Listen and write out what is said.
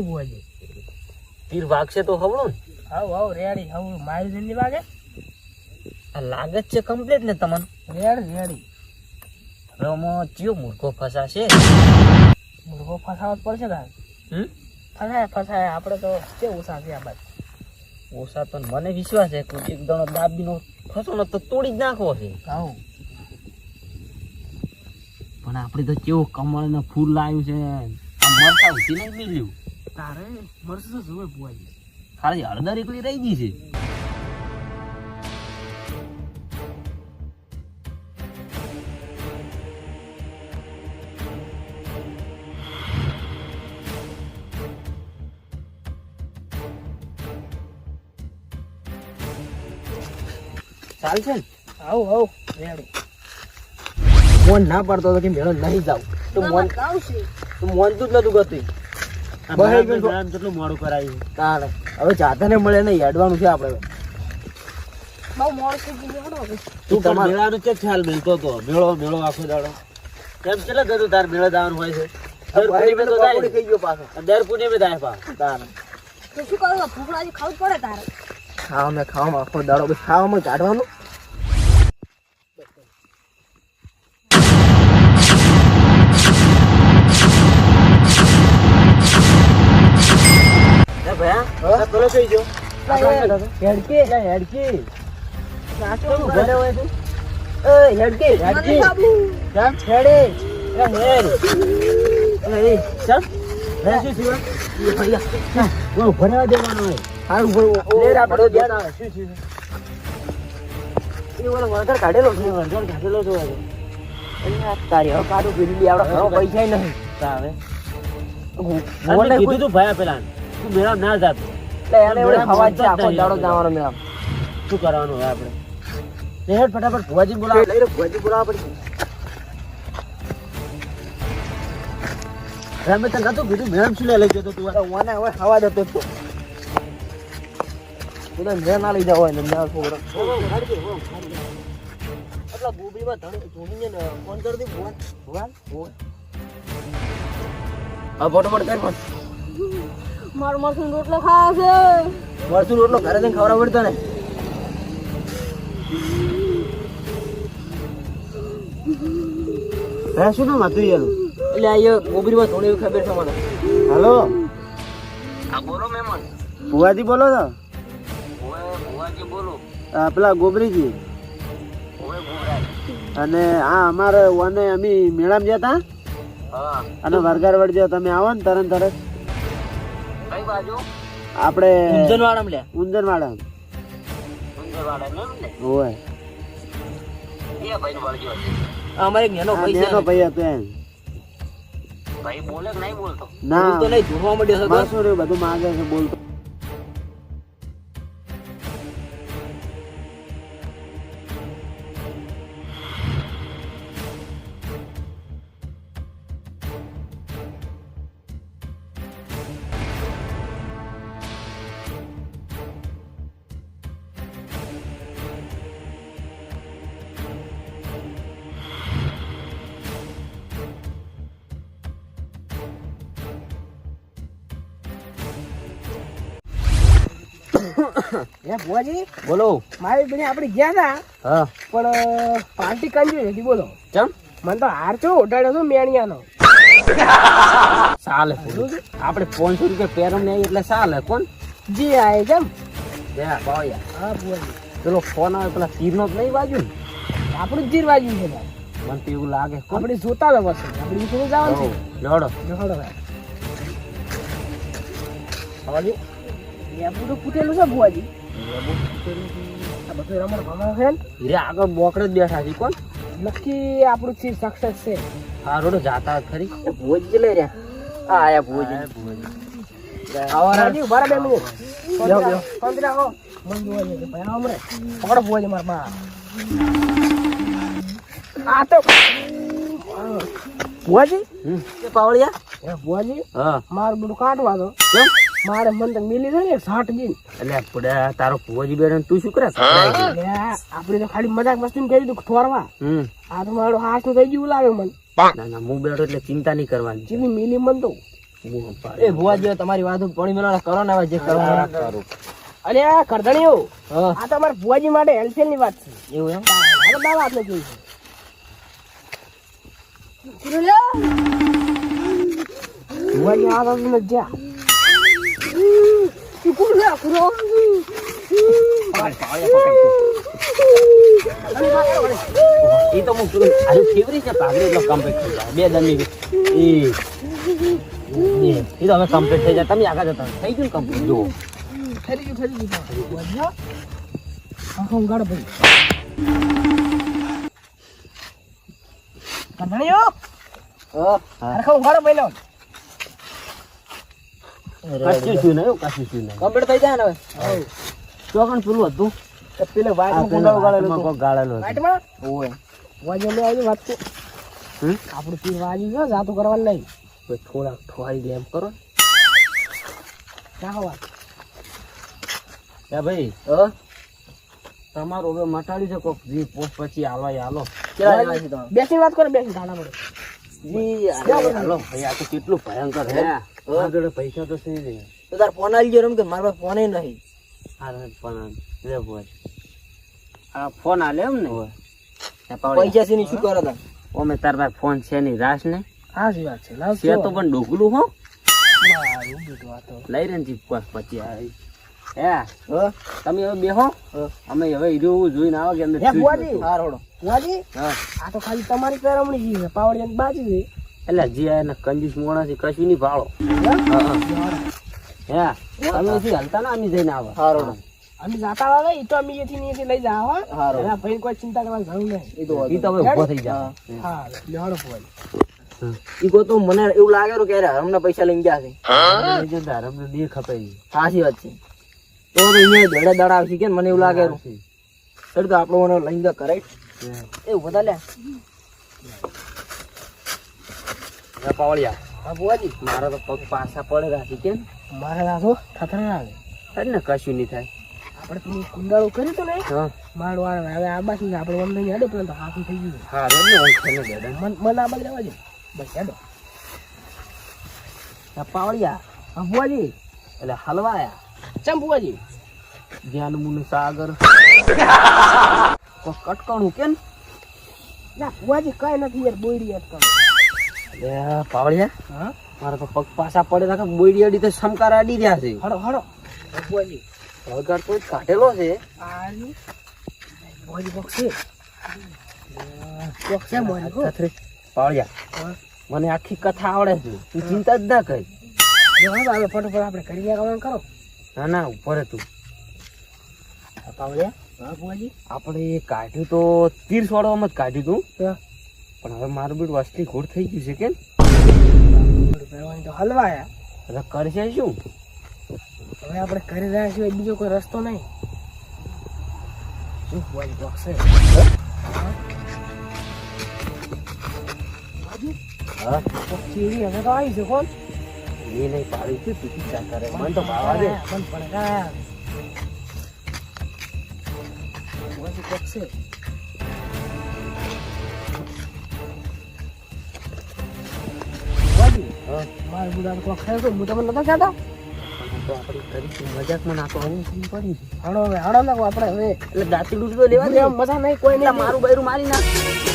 આવું બુઆજી તીર વાગશે તો હવળું ને. આવું આવું રેડી હવળું મારી જલ્દી વાગે? આ લાગે જ છે કમ્પ્લીટ ને તમને? રેડ રેડી. રમો ચિયો મૂર્ખો ફસાશે. મૂર્ખો ફસાવો પડશે હમ? ફસાય ફસાય આપણે તો કે ઓછા છે આ બાજુ ઓછા તો મને વિશ્વાસ છે કે એક દણો દાબીનો ફસોનો તો તોડી જ નાખવો છે. આવું પણ આપણે તો કેવું કમળનું ફૂલ લાવ્યું છે. આ મરતા ઉઠી નહીં મિલ્યું તારે તો જોવે બુઆજી ખાલી હળદર એકલી રહી ગઈ છે. ચાલશે ને આવું આવું રેડી. મોન ના પાડતો હતો કે મેળો નહીં જાવ તો મોન તું મોન તું જ નતું ગતું. કેટલું મોડું કરાયું તારે હવે જાતાને મળે નહીં હેડવાનું છે આપણે. બહુ મોડું થઈ ગયું તું તમારે- મેળાનો ચેક ખ્યાલ મિલતો હતો? મેળો મેળો આખો દાડો. કેમ કેટલા ગયું તાર મેળા જવાનું હોય છે? દર પૂનમે તો જાય. થઈ ગયો પાછો દર પૂનમે જાય પા તારે તો શું કરું ભૂખડાજી ખાવું પડે તારે. ખાવામાં ખાવામાં આખો દાડો. ખાવામાં કાઢવાનું પેલો કઈ ગયો. હેડકી. હેડકી. હેડકી હેડકી. કેમ? હેડે. હેડ. ચાલ શું થયું? ભૈયા. દેવાનો હોય. હારું ભાઈ લેર આપણો ધ્યાન આવે. શું થયું? એ ઓલો વળતર કાઢેલો છે વરસાદ કાઢેલો હતો. તારી હવે કાઢું લી આવડે પૈસા નહીં. તારે હું કીધું તું ભયા પેલા તું મેળા ના જાતો. એટલે એને એવડે છે આખો દાડો જવાનો મેં શું કરવાનું હોય આપણે? હેડ ફટાફટ ભુવાજી બોલાવ. લઈને ભોજી પુરાવા પડી રામે તને નતું કીધું મેળામાં શું લઈ જતો તું? તો હવે હવા જતો જ તો મેં ના લઈ જાવ હોય ને મેં છોકરો એટલા ગોબીમાં ધણી ધોનીને ફોન કરી દે ભુવન. ભુવન ભુવન. હા ફોટોફોટ કર પણ મારું મરસું રોટલો ખાવા છે. મરચું રોટલો ઘરે જઈને ખવડાવ પડતો ને. હે શું નામ હતું યાર એટલે આ ગોબરીમાં થોડી ખબર છે મને. હાલો? હા બોલો મહેમાન. ભુવાજી બોલો છો ઓએ ભુવાજી બોલો. પેલા ગોબરીજી. અને આ અમારે ઓને અમે મેળામાં ગયા હતા અને વરગાર વળજો તમે આવો ને તરત તરત. કઈ બાજુ આપણે ઉંજનવાડામાં લે ઉંજરવાડા ઉંજનવાડા. ને હોય. એ ભાઈ વળજો અમારે એક નેનો આ પૈસા નેનો ભાઈ હતો એમ. ભાઈ બોલે કે નહીં બોલતો? ના. બોલતો નહીં જોવા મળ્યો બધું માગે છે બોલતો એ ભુવાજી બોલો. મારી બેન આપણે ગયા હતા હા. પણ પાર્ટી કંજુ હતી બોલો. ચમ? મને તો હાર ચો ઓઢાડ્યો હતો મેણિયાનો. સાલે આપણે પાંચસો રૂપિયા પેરમ ને એટલે સાલે કોણ? જી આય કેમ હા પેલો ફોન આવે પેલા તીરનો જ નહીં બાજુ ને? આપણું જ જીરવાજી છે. મને તો એવું લાગે આપણે જોતા હતા બસ આપણે જવાનું છે. જોડો જોડો ભાઈ. લેબુ તો ફૂટેલું છે બુઆજી આ બધું રમણ ભમણ છે ને? હીરે આગળ બોકડે જ બેઠા છે કોણ? નક્કી આપણું ચીજ સક્સેસ છે. હા રોડ જાતા ખરી. ભોજ લઈ રહ્યા. હા આયા ભોજ બુઆજી ઊભા બે મિનિટ. બેહો, બેહો. શાંતિ રાખો મન બુઆજી કે ભાઈ આમ રે પકડો બુઆજી મારા બા. આ તો બુઆજી પાવળિયા? એ હા. મારું બધું કાઢવા દો. કેમ? મારે મન તો મિલી છે ને સાઠ ગીન. એટલે પડ્યા તારો ભોજી બેન તું શું કરે આપડે આપણે તો ખાલી મજાક મસ્તી કરી દીધું થોરવા હમ. આ તો મારો હાથ થઈ ગયું લાગે મને. ના ના હું બેઠો એટલે ચિંતા નહીં કરવાની. જેવી મિલી મન તો. એ ભુવાજી તમારી વાત પાણી મેળવા કરો ને હવે જે કરો આ કરું. અરે આ કરધણીઓ આ તમારા ભુવાજી માટે હેલ્થેલની વાત છે. એવું એમ? તો દાવા આપણે જોઈ છે ભુવાજી આ તો તમને લે ખુરો એ તો હું હારું ફેવરી છે પાઘડી એટલો કમ્પ્લીટ થઈ જાય બે દમી એ તો હવે કમ્પ્લીટ થઈ જાય તમે આગળ જતા. થઈ ગયું કમ્પ્લીટ જુઓ ઠરી ગયું ઠરી ગયું. આખો ઊંઘાડો ભાઈ કરધણીઓ આખો ઊંઘાડો ભાઈ લો કશું શું નહીં કશું શું નહીં કમ્પ્લીટ થઈ જાય ને હવે? ચોકણ પેલું હતું. પેલે આ વાઈટ ગાળેલો. ગાળેલો. વાઈટમાં ઓય વાજો લે આવી વાત તો? આપણું પીર વાજી ગયો જાતો કરવા નહીં. કોઈ થોડા ઠોવાઈ દે કરો. ના વાત? એ ભાઈ તમારું હવે મટાડી છે કોક? જી પોસ્ટ પછી આલો આલો બેસીને વાત કરો બેસી ધાણા પડે જી આલો ભાઈ આ તો કેટલું ભયંકર હે. પૈસા તો છે નહીં. તો તાર ફોન આવી ગયો એમ કે મારા પાસે ફોને નહીં. આ ફોન લે બોલ. આ ફોન આલે એમ ને? પૈસા છે શું કરો તા ઓમે તાર પાસે ફોન છે નહીં રાસ ને? હા સી વાત છે. લાવ છે તો પણ ડોકલું હો. મારું બીજું આ તો. લઈ રે ને ચીપકાસ પછી આ. હે. તમે હવે બેહો. અમે હવે હીરો જોઈને આવો કે અંદર હે બુઆજી. હા રોડો. બુઆજી હા. આ તો ખાલી તમારી પેરામણી છે. પાવડિયા બાજી છે એટલે જે એના કંજૂસ મોણા છે કશું નહીં ભાળો. હા હે. તમે શું હલતા ના અમે જઈને આવો. સારો. અમે જાતા આવે એ તો અમે ને લઈ જાવ રોડો. એના ભાઈ કોઈ ચિંતા કરવાની જરૂર નહીં. ઈ તો ઈ તો હવે ઊભો થઈ હા. બુઆજી ઈ કો તો મને એવું લાગે કે અરે હમણાં પૈસા લઈને ગયા છે. હમને સાચી વાત છે. તો અહીંયા દડા દડા આવશે કે મને એવું લાગે સર તો આપણો મને લઈને કરાય એવું બધા લે. પાવળિયા હા બુઆજી મારા તો પગ પાછા પડેલા છે કેમ? મારે રાધો થથરા આવે. અરે ને કશું નહીં થાય. આપણે પેલું કુંડાળું કર્યું હતું ને? મારું હવે આ બાજુ આપણે ઓમ નહીં હેડો પેલા તો હાથું થઈ ગયું હા રે ને થઈને મન મન આ બાજુ લેવા દે. બસ હેડો. હા બુઆજી એટલે હલવાયા ચમ બુઆજી જ્ઞાન મુન સાગર. તો કટકણું કેમ? ના બુઆજી કઈ નથી યાર બોયડી યાદ પાવળિયા? હા? મારા તો પગ પાછા પડે બોયડી અડી તો સમકાર અડી રહ્યા છે. હડો હડો હા, બુઆજી તો કાઢેલો છે. આ રહ્યું. બુઆજી છે બુઆજી પાવળિયા મને આખી કથા આવડે છે. તું ચિંતા જ ના કરી. જો હવે હવે ફટોફટ આપણે કરી લેવાનું કરો. ના ના ઉપર તું. પાવડિયા હા આપણે કાઢ્યું તો તીર સોડવામાં જ કાઢ્યું તું. પણ હવે મારું બીડું વસ્તી ઘોડ થઈ ગયું છે કેમ? તો હલવાયા હવે કરશે શું? હવે આપણે કરી રહ્યા છીએ બીજો કોઈ રસ્તો નહીં. શું બોલ બોક્સે હા? ચીડી હવે તો આવી છે કોણ? એ નહીં પાડી છે તું ચિંતા કરે? મને તો ભાવા દે પણ પડે કા મારા બુડાને કોક ખાયો તો હું તમને નતો કહેતો? પણ તો આપણે મજાકમાં ના હવે શું કરી? હળો હવે હળો નાખો આપણે હવે. એટલે દાંતી ડૂબ લેવા દે. મજા નહીં કોઈ નહીં મારું બૈરું મારી નાખ.